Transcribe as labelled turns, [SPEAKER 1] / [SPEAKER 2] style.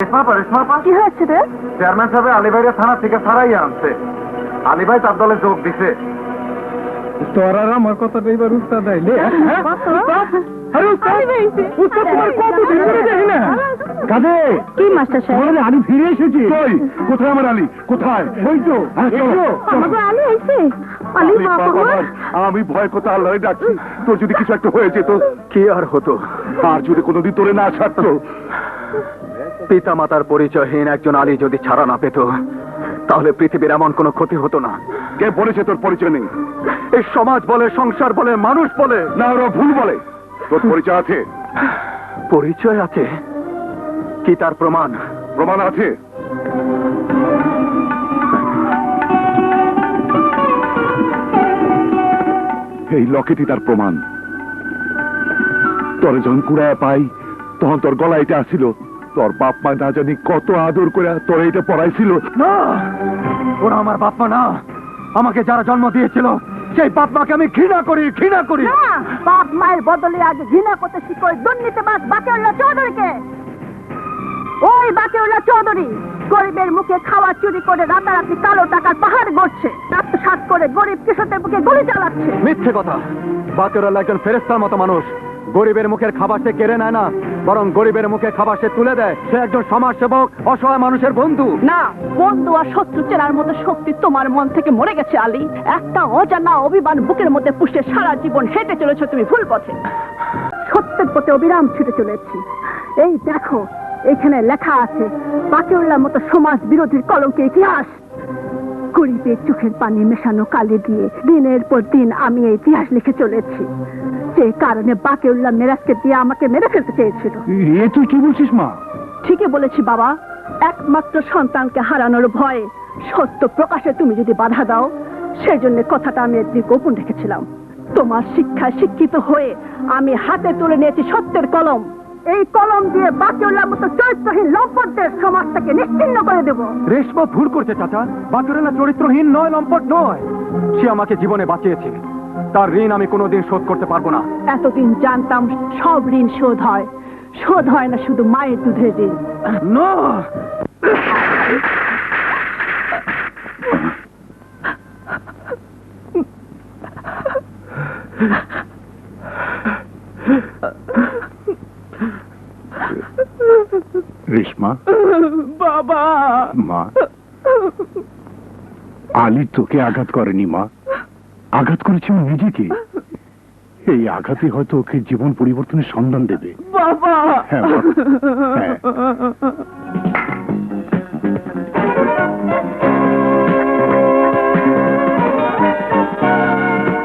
[SPEAKER 1] রেশমা পা রেশমা পা
[SPEAKER 2] কি হয়েছে রে?
[SPEAKER 1] চেয়ারম্যান সাহেব আলিভাইরা থানা থেকে ছাড়াই আনছে। আলিভাই তার দলে যোগ দিছে।
[SPEAKER 3] তোরা আমার কথাটা এবার উস্তাদ আইলে হ্যাঁ? আরে উস্তাদ উস্তাদ তোমার কত দিন ধরে দেখি না? কাজে!
[SPEAKER 2] কি মাস্টার সাহেব?
[SPEAKER 3] বলে আমি ফিরে এসেছি। কই? কোথায় আমার আলী? কোথায়? ওই তো হ্যাঁ,
[SPEAKER 2] আলী আইছে আলী বাবা।
[SPEAKER 3] আমি ভয় কথা আল্লাহ ডাকছি? তোর যদি কিছু একটা হয়ে যেত
[SPEAKER 4] কে আর হতো?
[SPEAKER 3] আর যদি কোনোদিন তোরে না ছাড়তো?
[SPEAKER 4] পিতা মাতার পরিচয়হীন একজন আলী যদি ছাড়া না পেত তাহলে পৃথিবীর এমন কোনো ক্ষতি হতো না।
[SPEAKER 3] কে বলেছে তোর পরিচয় নেই?
[SPEAKER 4] এই সমাজ বলে সংসার বলে মানুষ বলে
[SPEAKER 3] না ওরা ভুল বলে। তোর পরিচয় আছে?
[SPEAKER 4] পরিচয় আছে। কি তার প্রমাণ?
[SPEAKER 3] প্রমাণ আছে। এই লকেটই তার প্রমাণ। তোরে যখন কুড়ায় পাই তখন তোর গলা এটা আসিল তোর বাপ মা না জানি কত আদর করে তোর এইটা পড়াইছিল।
[SPEAKER 4] না ওরা আমার বাপ মা না। আমাকে যারা জন্ম দিয়েছিল সেই বাপ মাকে আমি ঘৃণা করি ঘৃণা করি।
[SPEAKER 2] বাপ মায়ের বদলে আগে ঘৃণা করতে শিখো দুর্নীতিবাজ বাকেউল্লাহ চৌধুরীকে। ওই বাকেউল্লাহ চৌধুরী গরিবের মুখে খাওয়া চুরি করে রাতারাতি কালো টাকার পাহাড় গড়ছে আত্মসাত করে গরিব কৃষকের মুখে গুলি চালাচ্ছে।
[SPEAKER 4] মিথ্যে কথা। বাকেরাল একজন ফেরেস্তার মতো মানুষ। গরিবের মুখের খাবার সে কেড়ে নেয় না, বরং গরিবের মুখে খাবার সে তুলে দেয়। সে একজন সমাজ সেবক অসহায় মানুষের বন্ধু।
[SPEAKER 2] না, বন্ধু আর শত্রু চেনার মতো শক্তি তোমার মন থেকে মরে গেছে, আলী। একটা অজানা অভিমান বুকের মধ্যে পুষে সারা জীবন হেঁটে চলেছ তুমি ভুল পথে। সত্যের পথে অবিরাম ছুটে চলেছি। এই দেখো, এখানে লেখা আছে, বাকিউল্লার মতো সমাজ বিরোধীর কলঙ্কে ইতিহাস। গরিবের চোখের পানি মেশানো কালি দিয়ে দিনের পর দিন আমি এই ইতিহাস লিখে চলেছি। যে কারণে বাকিউল্লাহ মেরাজকে দিয়ে আমাকে মেরে ফেলতে চেয়েছিল।
[SPEAKER 3] এ তুই কি বলছিস মা?
[SPEAKER 2] ঠিকই বলেছি বাবা। একমাত্র সন্তানকে হারানোর ভয়ে সত্য প্রকাশে তুমি যদি বাধা দাও সেই জন্য কথাটা আমি একদিন গোপন রেখেছিলাম। তোমার শিক্ষায় শিক্ষিত হয়ে আমি হাতে তুলে নিয়েছি সত্যের কলম। এই কলম দিয়ে বাকিউল্লাহ মতো চরিত্রহীন লম্পটদের সমাজ থেকে নিশ্চিন্ন করে দেব।
[SPEAKER 4] রেশমা ভুল করছে চাচা। চরিত্রহীন নয় লম্পট নয়। সে আমাকে জীবনে বাঁচিয়েছে। তার ঋণ আমি কোনোদিন শোধ করতে পারব না।
[SPEAKER 2] এতদিন জানতাম সব ঋণ শোধ হয়। শোধ হয় না শুধু মায়ের দুধের ঋণ।
[SPEAKER 4] না!
[SPEAKER 3] রেশমা।
[SPEAKER 2] বাবা!
[SPEAKER 3] মা। আলী তোকে আঘাত করেনি মা। আঘাত করেছে ও নিজেকে? এই আঘাতে হয়তো ওকে জীবন পরিবর্তনের সন্ধান দেবে।
[SPEAKER 2] বাবা!
[SPEAKER 3] হ্যাঁ। হ্যাঁ।